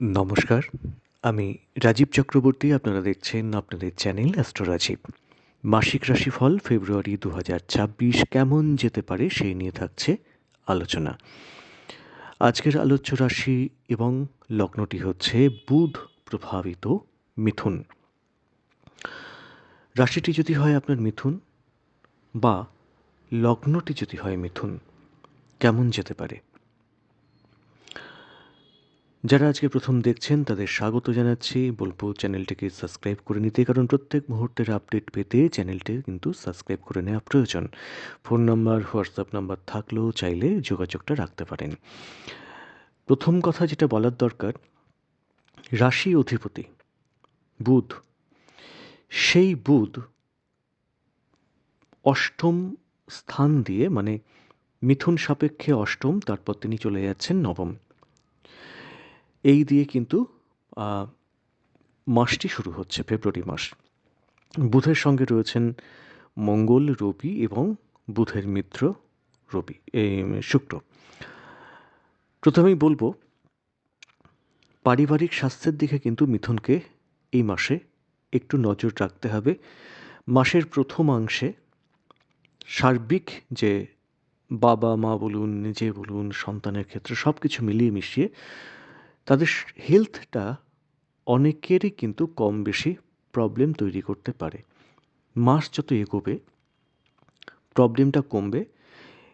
নমস্কার, আমি রাজীব চক্রবর্তী, আপনারা দেখছেন আপনাদের চ্যানেল অ্যাস্ট্রো রাজীব। মাসিক রাশিফল ফেব্রুয়ারি দু হাজার ছাব্বিশ কেমন যেতে পারে সেই নিয়ে থাকছে আলোচনা। আজকের আলোচ্য রাশি এবং লগ্নটি হচ্ছে বুধ প্রভাবিত মিথুন। রাশিটি যদি হয় আপনার মিথুন বা লগ্নটি যদি হয় মিথুন, কেমন যেতে পারে? যারা আজকে প্রথম দেখছেন, তাদের স্বাগত জানাচ্ছি। বলব, চ্যানেলটিকে সাবস্ক্রাইব করে নিতে, কারণ প্রত্যেক মুহূর্তের আপডেট পেতে চ্যানেলটি কিন্তু সাবস্ক্রাইব করে নেওয়া প্রয়োজন। ফোন নাম্বার, হোয়াটসঅ্যাপ নাম্বার থাকলেও চাইলে যোগাযোগটা রাখতে পারেন। প্রথম কথা যেটা বলার দরকার, রাশি অধিপতি, বুধ। সেই বুধ অষ্টম স্থান দিয়ে মানে মিথুন সাপেক্ষে অষ্টম, তারপর তিনি চলে যাচ্ছেন নবম। এই দিয়ে কিন্তু মাসটি শুরু হচ্ছে, ফেব্রুয়ারি মাস। বুধের সঙ্গে রয়েছেন মঙ্গল রবি এবং বুধের মিত্র রবি এই শুক্র। প্রথমেই বলব, পারিবারিক স্বাস্থ্যের দিকে কিন্তু মিথুনকে এই মাসে একটু নজর রাখতে হবে। মাসের প্রথমাংশে সার্বিক যে বাবা মা বলুন, নিজে বলুন, সন্তানের ক্ষেত্রে সব কিছু মিলিয়ে মিশিয়ে তাদের হেলথটা অনেকেরই কিন্তু কম বেশি প্রবলেম তৈরি করতে পারে। মাস যত এগোবে প্রবলেমটা কমবে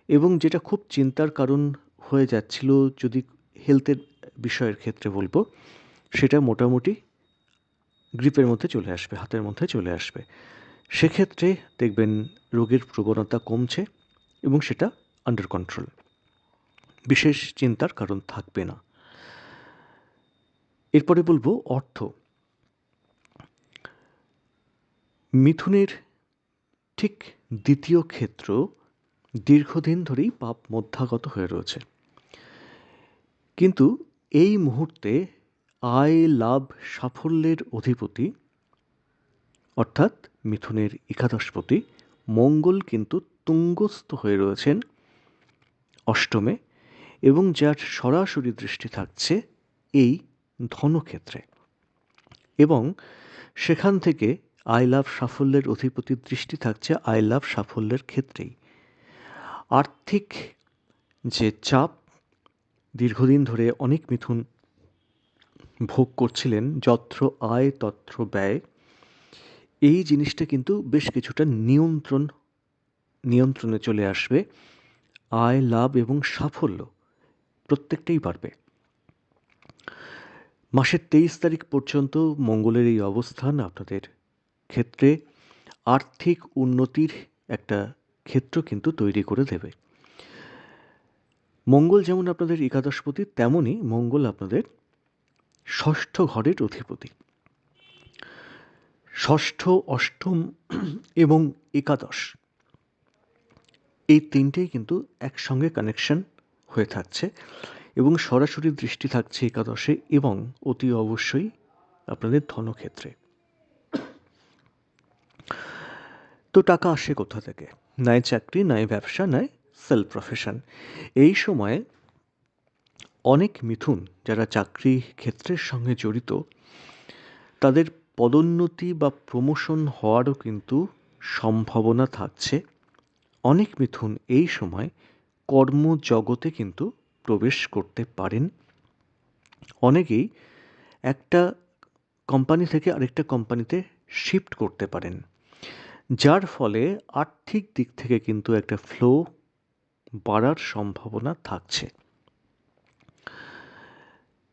এবং যেটা খুব চিন্তার কারণ হয়ে যাচ্ছিল যদি হেলথের বিষয়ের ক্ষেত্রে বলব, সেটা মোটামুটি গ্রিপের মধ্যে চলে আসবে, হাতের মধ্যে চলে আসবে। সেক্ষেত্রে দেখবেন রোগের প্রবণতা কমছে এবং সেটা আন্ডার কন্ট্রোল বিশেষ চিন্তার কারণ থাকবে না। এরপরে বলব অর্থ। মিথুনের ঠিক দ্বিতীয় ক্ষেত্র দীর্ঘদিন ধরেই পাপ মধ্যাগত হয়ে রয়েছে। কিন্তু এই মুহূর্তে আয়, লাভ, সাফল্যের অধিপতি, অর্থাৎ মিথুনের একাদশপতি, মঙ্গল কিন্তু তুঙ্গস্থ হয়ে রয়েছেন অষ্টমে এবং যার সরাসরি দৃষ্টি থাকছে এই ধনক্ষেত্রে। এবং সেখান থেকে আই লাভ সাফল্যের অধিপতির দৃষ্টি থাকছে আই লাভ সাফল্যের ক্ষেত্রেই। আর্থিক যে চাপ দীর্ঘদিন ধরে অনেক মিথুন ভোগ করছিলেন, যত্র আয়, তত্র ব্যয়, এই জিনিসটা কিন্তু বেশ কিছুটা নিয়ন্ত্রণ, নিয়ন্ত্রণে চলে আসবে। আয়, লাভ এবং সাফল্য প্রত্যেকটাই বাড়বে। মাসের তেইশ তারিখ পর্যন্ত মঙ্গলের এই অবস্থান আপনাদের ক্ষেত্রে আর্থিক উন্নতির একটা ক্ষেত্র কিন্তু তৈরি করে দেবে। মঙ্গল যেমন আপনাদের একাদশপতি, তেমনই মঙ্গল আপনাদের ষষ্ঠ ঘরের অধিপতি। ষষ্ঠ, অষ্টম এবং একাদশ এই তিনটেই কিন্তু একসঙ্গে কানেকশন হয়ে থাকছে। এবং সরাসরি দৃষ্টি থাকছে একাদশে এবং অতি অবশ্যই আপনাদের ধনক্ষেত্রে। তো টাকা আসে কোথা থেকে? নয় চাকরি নয় ব্যবসা নয় সেলফ প্রফেশন এই সময়ে অনেক মিথুন যারা চাকরি ক্ষেত্রের সঙ্গে জড়িত, তাদের পদোন্নতি বা প্রমোশন হওয়ারও কিন্তু সম্ভাবনা থাকছে। অনেক মিথুন এই সময় কর্মজগতে কিন্তু প্রবেশ করতে পারেন। অনেকেই একটা কোম্পানি থেকে আরেকটা কোম্পানিতে শিফট করতে পারেন। যার ফলে আর্থিক দিক থেকে কিন্তু একটা ফ্লো বাড়ার সম্ভাবনা থাকছে।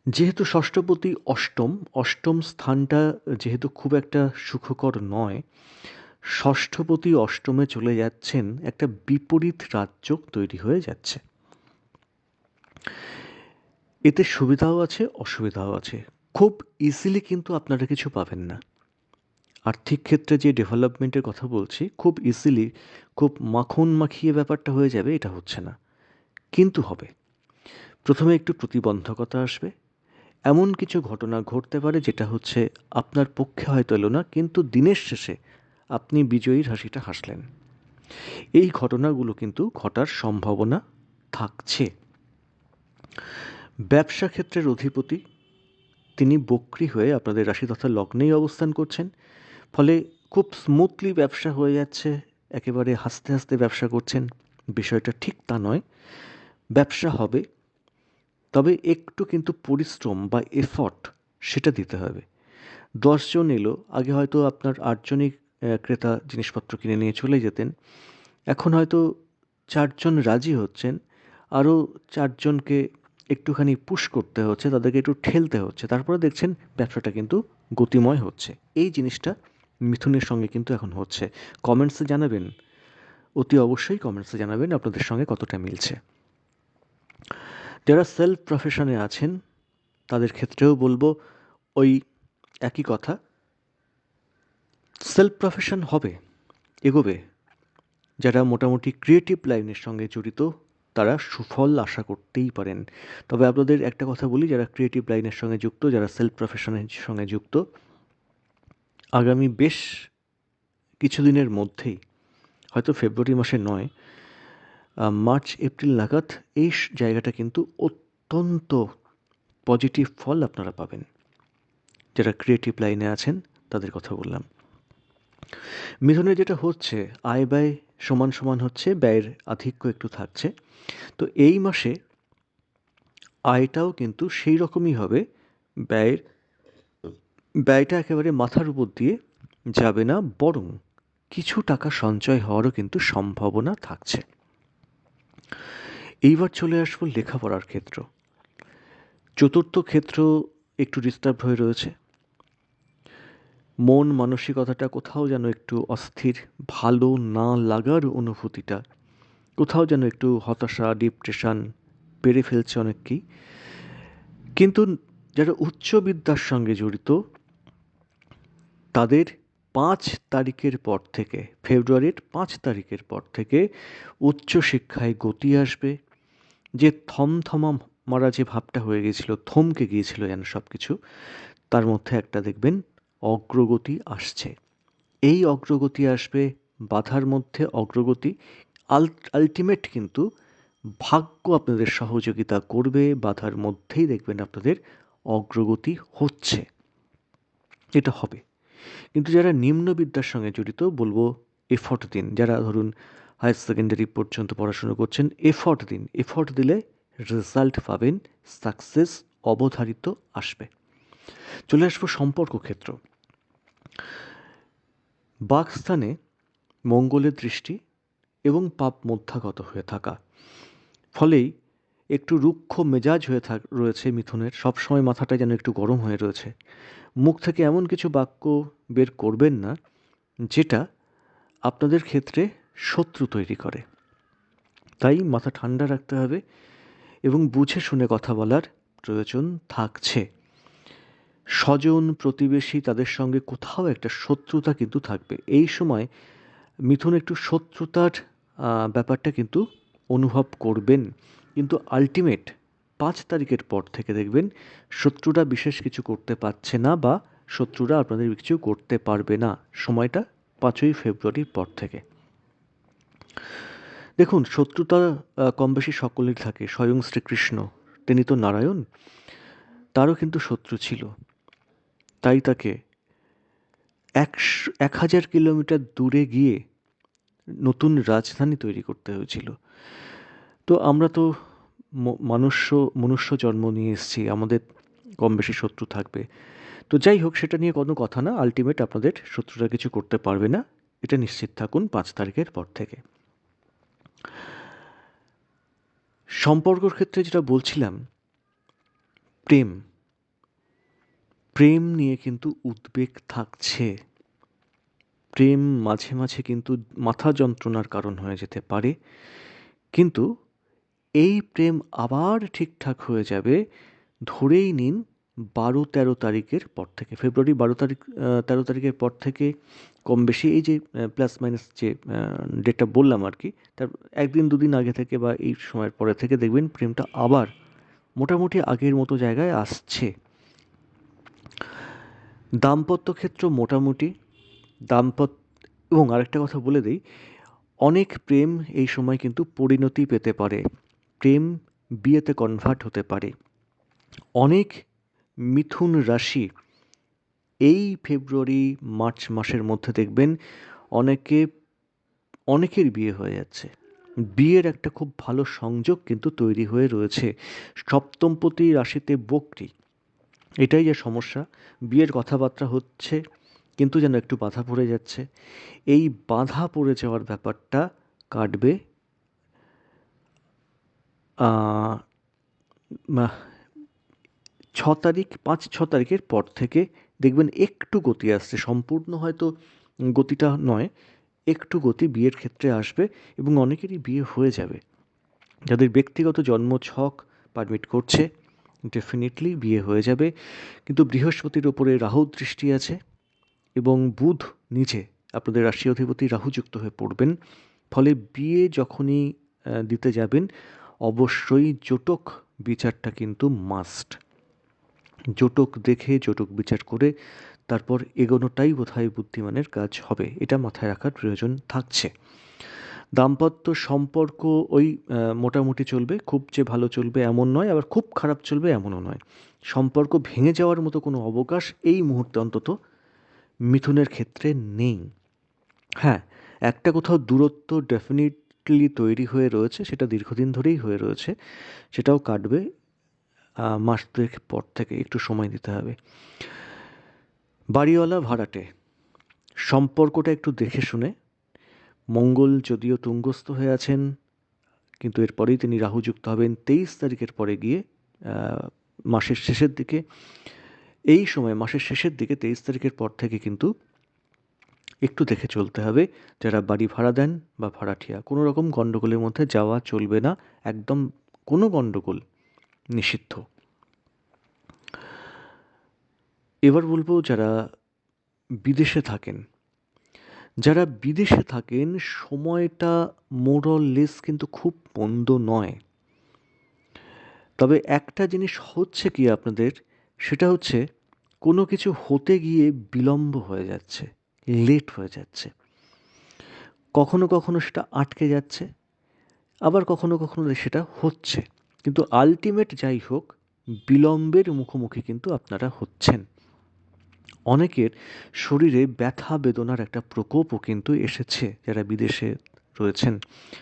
যেহেতু ষষ্ঠপতি অষ্টম অষ্টম স্থানটা যেহেতু খুব একটা সুখকর নয়, ষষ্ঠপতি অষ্টমে চলে যাচ্ছেন একটা বিপরীত রাজ্য তৈরি হয়ে যাচ্ছে। এতে সুবিধাও আছে, অসুবিধাও আছে। খুব ইজিলি কিন্তু আপনারা কিছু পাবেন না। আর্থিক ক্ষেত্রে যে ডেভেলপমেন্টের কথা বলছি, খুব ইজিলি খুব মাখন মাখিয়ে ব্যাপারটা হয়ে যাবে, এটা হচ্ছে না। কিন্তু হবে। প্রথমে একটু প্রতিবন্ধকতা আসবে। এমন কিছু ঘটনা ঘটতে পারে যেটা হচ্ছে আপনার পক্ষে হয়তো এলো না, কিন্তু দিনের শেষে আপনি বিজয়ীর হাসিটা হাসলেন। এই ঘটনাগুলো কিন্তু ঘটার সম্ভাবনা থাকছে। ব্যবসা ক্ষেত্রের অধিপতি, তিনি বক্রি হয়ে আপনাদের রাশি তথা লগ্নেই অবস্থান করছেন। ফলে খুব স্মুথলি ব্যবসা হয়ে যাচ্ছে, একেবারে হাসতে হাসতে ব্যবসা করছেন। বিষয়টা ঠিক তা নয়, ব্যবসা হবে, তবে একটু কিন্তু পরিশ্রম বা এফর্ট সেটা দিতে হবে। দশজন এলো, আগে হয়তো আপনার আটজনই ক্রেতা জিনিসপত্র কিনে নিয়ে চলে যেতেন। এখন হয়তো চারজন রাজি হচ্ছেন, আরও চারজনকে একটুখানি পুশ করতে হচ্ছে, তাদেরকে একটু ঠেলতে হচ্ছে। তারপরে দেখছেন ব্যবসাটা কিন্তু গতিময় হচ্ছে। এই জিনিসটা মিথুনের সঙ্গে কিন্তু এখন হচ্ছে। কমেন্টসে জানাবেন, অতি অবশ্যই কমেন্টসে জানাবেন আপনাদের সঙ্গে কতটা মিলছে। যারা সেলফ প্রফেশনে আছেন, তাদের ক্ষেত্রেও বলব ওই একই কথা। সেলফ প্রফেশন হবে, এগোবে। যারা মোটামুটি ক্রিয়েটিভ লাইনের সঙ্গে জড়িত তারা সুফল আশা করতেই পারেন। তবে আপনাদের একটা কথা বলি, যারা ক্রিয়েটিভ লাইনের সঙ্গে যুক্ত, যারা সেলফ প্রফেশনের সঙ্গে যুক্ত, আগামী বেশ কিছুদিনের মধ্যেই, হয়তো ফেব্রুয়ারি মাসে নয় মার্চ এপ্রিল নাগাদ এই জায়গাটা কিন্তু অত্যন্ত পজিটিভ ফল আপনারা পাবেন। যারা ক্রিয়েটিভ লাইনে আছেন, তাদের কথা বললাম। মিথুনে যেটা হচ্ছে, আয় ব্যয় সমান সমান হচ্ছে, ব্যয়ের আধিক্য একটু থাকছে। তো এই মাসে আয়টাও কিন্তু সেই রকমই হবে। ব্যয়ের, ব্যয়টা একেবারে মাথার উপর দিয়ে যাবে না, বরং কিছু টাকা সঞ্চয় হওয়ারও কিন্তু সম্ভাবনা থাকছে। এইবার চলে আসব লেখাপড়ার ক্ষেত্র। চতুর্থ ক্ষেত্র একটু ডিস্টার্ব হয়ে রয়েছে। মন মানসিকতাটা কোথাও যেন একটু অস্থির। ভালো না লাগার অনুভূতিটা। কোথাও যেন একটু হতাশা ডিপ্রেশন পেরে ফেলছে অনেককেই। কিন্তু যারা উচ্চ বিদ্যার সঙ্গে জড়িত, তাদের পাঁচ তারিখের পর থেকে, ফেব্রুয়ারির পাঁচ তারিখের পর থেকে উচ্চশিক্ষায় গতি আসবে। যে থমথমা মারা যে ভাবটা হয়ে গিয়েছিল, থমকে গিয়েছিল যেন সব কিছু তার মধ্যে একটা দেখবেন অগ্রগতি আসছে। এই অগ্রগতি আসবে, বাধার মধ্যে অগ্রগতি। আলটিমেট কিন্তু ভাগ্য আপনাদের সহযোগিতা করবে, বাধার মধ্যেই দেখবেন আপনাদের অগ্রগতি হচ্ছে। এটা হবে। কিন্তু যারা নিম্ন বিদ্যার সঙ্গে জড়িত, বলব এফর্ট দিন। যারা ধরুন হায়ার সেকেন্ডারি পর্যন্ত পড়াশুনো করছেন এফর্ট দিন। এফর্ট দিলে রেজাল্ট পাবেন সাকসেস অবধারিত আসবে। চলে আসব সম্পর্ক ক্ষেত্র। বাকস্থানে মঙ্গলের দৃষ্টি এবং পাপ মধ্যাগত হয়ে থাকা। ফলেই একটু রুক্ষ মেজাজ হয়ে থাক, রয়েছে মিথুনের। সবসময় মাথাটা যেন একটু গরম হয়ে রয়েছে। মুখ থেকে এমন কিছু বাক্য বের করবেন না, যেটা আপনাদের ক্ষেত্রে শত্রু তৈরি করে। তাই মাথা ঠান্ডা রাখতে হবে এবং বুঝে শুনে কথা বলার প্রয়োজন থাকছে। স্বজন প্রতিবেশী তাদের সঙ্গে কোথাও একটা শত্রুতা কিন্তু থাকবে। এই সময় মিথুন একটু শত্রুতার ব্যাপারটা কিন্তু অনুভব করবেন। কিন্তু আলটিমেট পাঁচ তারিখের পর থেকে দেখবেন শত্রুরা বিশেষ কিছু করতে পারছে না বা শত্রুরা আপনাদের কিছু করতে পারবে না। সময়টা পাঁচই ফেব্রুয়ারির পর থেকে। দেখুন, শত্রুতা কম বেশি সকলের থাকে। স্বয়ং শ্রীকৃষ্ণ, তিনি তো নারায়ণ, তারও কিন্তু শত্রু ছিল। তাই তাকে একশো এক হাজার কিলোমিটার দূরে গিয়ে নতুন রাজধানী তৈরি করতে হয়েছিল। তো আমরা তো মনুষ্য মনুষ্য জন্ম নিয়ে এসেছি, আমাদের কম বেশি শত্রু থাকবে। তো যাই হোক, সেটা নিয়ে কোনো কথা না আলটিমেট আপনাদের শত্রুরা কিছু করতে পারবে না, এটা নিশ্চিত থাকুন পাঁচ তারিখের পর থেকে। সম্পর্কর ক্ষেত্রে যেটা বলছিলাম, প্রেম। প্রেম নিয়ে কিন্তু উদ্বেগ থাকছে। প্রেম মাঝে মাঝে কিন্তু মাথা যন্ত্রণার কারণ হয়ে যেতে পারে। কিন্তু এই প্রেম আবার ঠিকঠাক হয়ে যাবে ধরেই নিন বারো তেরো তারিখের পর থেকে, ফেব্রুয়ারি বারো তারিখ তেরো তারিখের পর থেকে কম বেশি এই যে প্লাস মাইনাস যে ডেটটা বললাম আর কি, তার একদিন দুদিন আগে থেকে বা এই সময়ের পরে থেকে দেখবেন প্রেমটা আবার মোটামুটি আগের মতো জায়গায় আসছে। দাম্পত্য ক্ষেত্র মোটামুটি, দাম্পত্য, এবং আরেকটা কথা বলে দিই, অনেক প্রেম এই সময় কিন্তু পরিণতি পেতে পারে। প্রেম বিয়েতে কনভার্ট হতে পারে। অনেক মিথুন রাশি এই ফেব্রুয়ারি, মার্চ মাসের মধ্যে দেখবেন অনেকে, অনেকের বিয়ে হয়ে যাচ্ছে। বিয়ের একটা খুব ভালো সংযোগ কিন্তু তৈরি হয়ে রয়েছে। সপ্তমপতি রাশিতে বকরি এটাই যে সমস্যা। বিয়ের কথাবার্তা হচ্ছে, কিন্তু যেন একটু বাধা পড়ে যাচ্ছে। এই বাধা পড়ে যাওয়ার ব্যাপারটা কাটবে ছ তারিখ, পাঁচ, ছ তারিখের পর থেকে দেখবেন একটু গতি আসছে। সম্পূর্ণ হয়তো গতিটা নয়, একটু গতি বিয়ের ক্ষেত্রে আসবে এবং অনেকেরই বিয়ে হয়ে যাবে। যাদের ব্যক্তিগত জন্ম ছক পারমিট করছে ডেফিনেটলি বিয়ে হয়ে যাবে। কিন্তু বৃহস্পতির ওপরে রাহু দৃষ্টি আছে এবং বুধ নিজে আপনাদের রাশি অধিপতি রাহুযুক্ত হয়ে পড়বেন। ফলে বিয়ে যখনই দিতে যাবেন, অবশ্যই জোটক বিচারটা কিন্তু মাস্ট জোটক দেখে, জোটক বিচার করে, তারপর এগোনোটাই বোধহয় বুদ্ধিমানের কাজ হবে। এটা মাথায় রাখার প্রয়োজন থাকছে। দাম্পত্য সম্পর্ক ওই মোটামুটি চলবে, খুব যে ভালো চলবে এমন নয়, আবার খুব খারাপ চলবে এমনও নয়। সম্পর্ক ভেঙে যাওয়ার মতো কোনো অবকাশ এই মুহূর্তে অন্তত মিথুনের ক্ষেত্রে নেই। হ্যাঁ একটা কোথাও দূরত্ব ডেফিনেটলি তৈরি হয়ে রয়েছে, সেটা দীর্ঘদিন ধরেই হয়ে রয়েছে, সেটাও কাটবে মাস দুয়েক পর থেকে একটু সময় দিতে হবে। বাড়িওয়ালা ভাড়াটে, সম্পর্কটা একটু দেখে শুনে মঙ্গল যদিও তুঙ্গস্থ হয়ে আছেন, কিন্তু এরপরেই তিনি রাহুযুক্ত হবেন তেইশ তারিখের পরে গিয়ে মাসের শেষের দিকে। এই সময় মাসের শেষের দিকে তেইশ তারিখের পর থেকে কিন্তু একটু দেখে চলতে হবে, যারা বাড়ি ভাড়া দেন বা ভাড়াটিয়া। কোনো রকম গণ্ডগোলের মধ্যে যাওয়া চলবে না, একদম কোনো গণ্ডগোল নিষিদ্ধ। এবার বলব যারা বিদেশে থাকেন যারা বিদেশে থাকেন, সময়টা মোরল লেস কিন্তু খুব মন্দ নয়। তবে একটা জিনিস হচ্ছে কি আপনাদের, সেটা হচ্ছে কোনো কিছু হতে গিয়ে বিলম্ব হয়ে যাচ্ছে লেট হয়ে যাচ্ছে। কখনো কখনো সেটা আটকে যাচ্ছে, আবার কখনো কখনো সেটা হচ্ছে। কিন্তু আলটিমেট যাই হোক, বিলম্বের মুখোমুখি কিন্তু আপনারা হচ্ছেন। অনেকের শরীরে ব্যথা বেদনার একটা প্রকোপও কিন্তু এসেছে যারা বিদেশে রয়েছেন।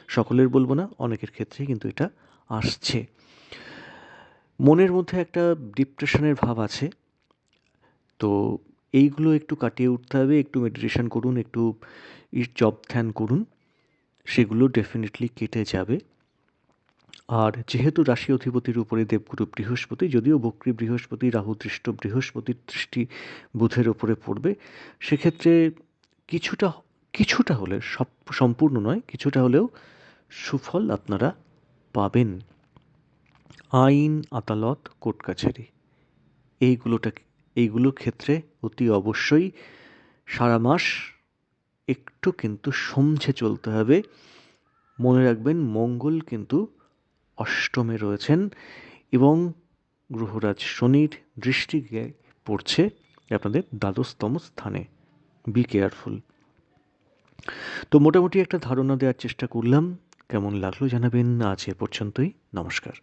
সকলের বলব না, অনেকের ক্ষেত্রে কিন্তু এটা আসছে। মনের মধ্যে একটা ডিপ্রেশনের ভাব আছে। তো এইগুলো একটু কাটিয়ে উঠতে হবে, একটু মেডিটেশন করুন, একটু জব ধ্যান করুন, সেগুলো ডেফিনেটলি কেটে যাবে। আর যেহেতু রাশি অধিপতির উপরে দেবগুরু বৃহস্পতি, যদিও বক্রী বৃহস্পতি, রাহু দৃষ্ট বৃহস্পতির দৃষ্টি বুধের ওপরে পড়বে, সেক্ষেত্রে কিছুটা কিছুটা হলে, সব সম্পূর্ণ নয়, কিছুটা হলেও সুফল আপনারা পাবেন। আইন, আদালত কোর্ট কাছারি এইগুলোটা, এইগুলো ক্ষেত্রে অতি অবশ্যই সারা মাস একটু কিন্তু সমঝে চলতে হবে। মনে রাখবেন, মঙ্গল কিন্তু অষ্টমে রয়েছেন এবং গ্রহরাজ শনির দৃষ্টি পড়ছে আপনাদের দ্বাদশতম স্থানে বি কেয়ারফুল তো মোটামুটি একটা ধারণা দেওয়ার চেষ্টা করলাম। কেমন লাগল জানাবেন? আজ এ পর্যন্তই। নমস্কার।